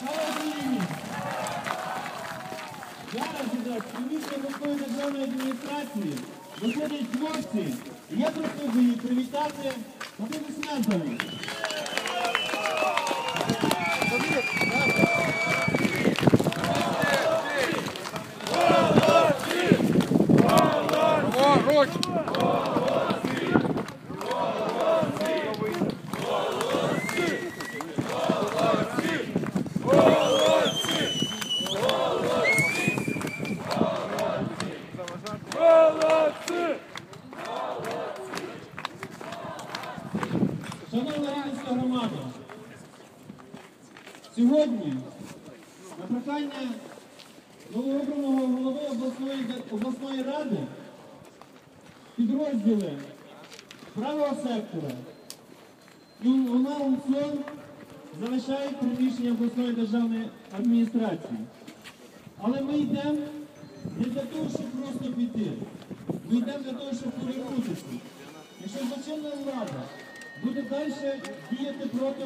Слава Україні! Зараз іде з приміщення обласної державної адміністрації виходять хлопці, і я просив би їх привітати такими святами. Шановна Рівненська громада, сьогодні на прохання новообраного голови обласної, обласної ради підрозділи правого сектора і УНСОН залишають приміщення обласної державної адміністрації. Але ми йдемо не для того, щоб просто піти. Ми йдемо для того, щоб повернутися. Якщо злочинна влада буде далі діяти проти